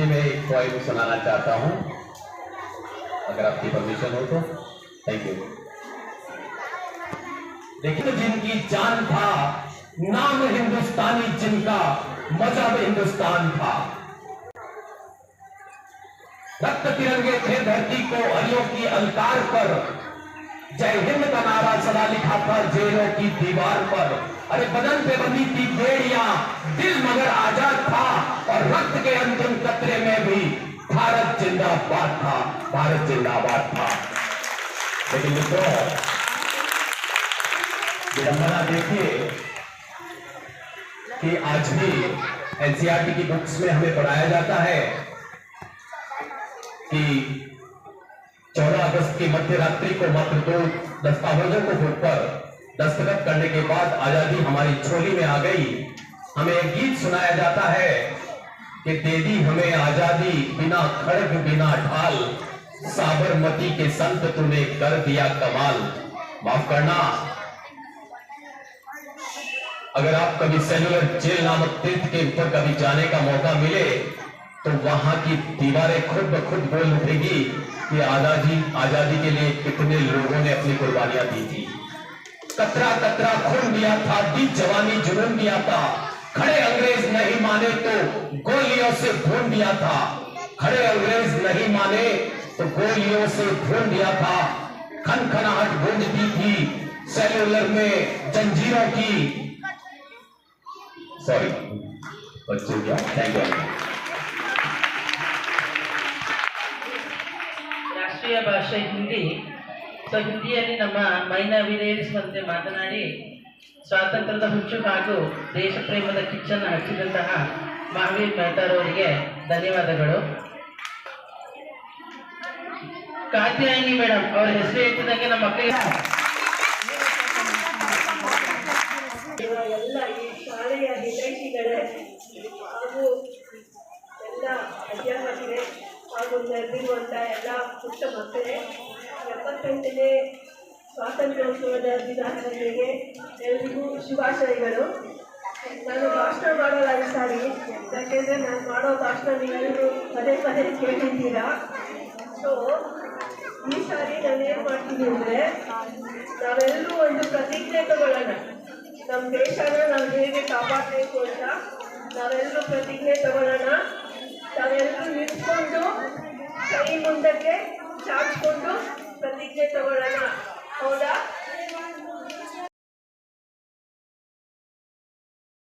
हिंदी में एक पोइम सुनाना चाहता हूँ। अगर आपकी परमिशन हो तो। थैंक यू देखिए जिनकी जान था, नाम हिंदुस्तानी, जिनका मज़हब हिंदुस्तान था। रक्त तिरंगे थे धरती को, हरियों की अलकार पर। जय हिंद का नारा सदा लिखा था जेलों की दीवार पर। अरे बदन पे बंधी थी बेड़ियाँ, दिल मगर आज़ाद था और रक्त के अंतिम कतरे में भी। भारत जिंदाबाद था, भारत जिंदाबाद था। लेकिन मित्रों, विडंबना देखिए कि आज भी एनसीआरटी की बुक्स में हमें पढ़ाया जाता है कि 14 अगस्त की मध्य रात्रि को मात्र दो दस्तावेजों को पर दस्तखत करने के बाद आज़ादी हमारी झोली में आ गई। हमें एक गीत सुनाया जाता है कि दे दी हमें आज़ादी बिना खड़ग, बिना ढाल, साबरमती के संत तूने कर दिया कमाल। माफ़ करना। अगर आप कभी सेलुलर जेल नामक तीर्थ के ऊपर कभी जाने का मौका मिले तो वहाँ की दीवारें खुद ब खुद बोल उठेगी कि आज़ादी आज़ादी के लिए कितने लोगों ने अपनी कुर्बानियाँ दी थी। कतरा कतरा खून दिया था दी जवानी जुनून दिया था। खड़े अंग्रेज़ नहीं माने तो गोलियों से भून दिया था। खड़े अंग्रेज़ नहीं माने तो गोलियों से भून दिया था। खनखनाहट गूंजती थी सेलुलर में जंजीरों की। सॉरी बच्चों क्या थैंक यू ಭಾಷೆ ಹಿಂದಿ. ಸೊ ಹಿಂದಿಯಲ್ಲಿ ನಮ್ಮ ಮೈನ ವಿಲೇರಿಸುವಂತೆ ಮಾತನಾಡಿ ಸ್ವಾತಂತ್ರ್ಯದ ಹುಚ್ಚು ಹಾಗೂ ದೇಶ ಪ್ರೇಮದ ಕಿಚ್ಚನ್ನು ಹಚ್ಚಿದಂತಹ ಮಹಾವೀರ್ ಮೆಹತಾರವರಿಗೆ ಧನ್ಯವಾದಗಳು. ಕಾತ್ಯಾಯಿನಿ ಮೇಡಮ್ ಅವರ ಹೆಸರು ಎತ್ತಿದಂಗೆ ನಮ್ಮ ಮಕ್ಕಳಿಗೆ ಎಲ್ಲ ಈ ಶಾಲೆಯ ಹಿತೈಷಿಗಳೇ ಹಾಗೂ ಎಲ್ಲ ಅಧ್ಯಾಪಕರೇ ಹಾಗೂ ನೆರೆದಿರುವಂಥ ಎಲ್ಲ ಪುಟ್ಟ ಮಕ್ಕಳೇ, ಎಪ್ಪತ್ತೆಂಟನೇ ಸ್ವಾತಂತ್ರ್ಯೋತ್ಸವದ ದಿನಾಚರಣೆಗೆ ಎಲ್ರಿಗೂ ಶುಭಾಶಯಗಳು. ನಾನು ಭಾಷಣ ಮಾಡೋದಾಗಿ ಸಾರಿ, ಯಾಕೆಂದರೆ ನಾನು ಮಾಡೋ ಭಾಷಣ ನೀವೆಲ್ಲರೂ ಪದೇ ಪದೇ ಕೇಳಿದ್ದೀರಾ. ಸೊ ಈ ಸಾರಿ ನಾನು ಏನು ಮಾಡ್ತೀನಿ ಅಂದರೆ, ನಾವೆಲ್ಲರೂ ಒಂದು ಪ್ರತಿಜ್ಞೆ ತಗೊಳ್ಳೋಣ. ನಮ್ಮ ದೇಶನ ನಾವು ಹೇಗೆ ಕಾಪಾಡಬೇಕು ಅಂತ ನಾವೆಲ್ಲರೂ ಪ್ರತಿಜ್ಞೆ ತಗೊಳ್ಳೋಣ. ನಾವೆಲ್ಲರೂ ನಿಂತ್ಕೊಂಡು ಕೈ ಮುಂದಕ್ಕೆ ಚಾಚ್ಕೊಂಡು ಪ್ರತಿಜ್ಞೆ ತಗೊಳ್ಳೋಣ. ಹೌದಾ?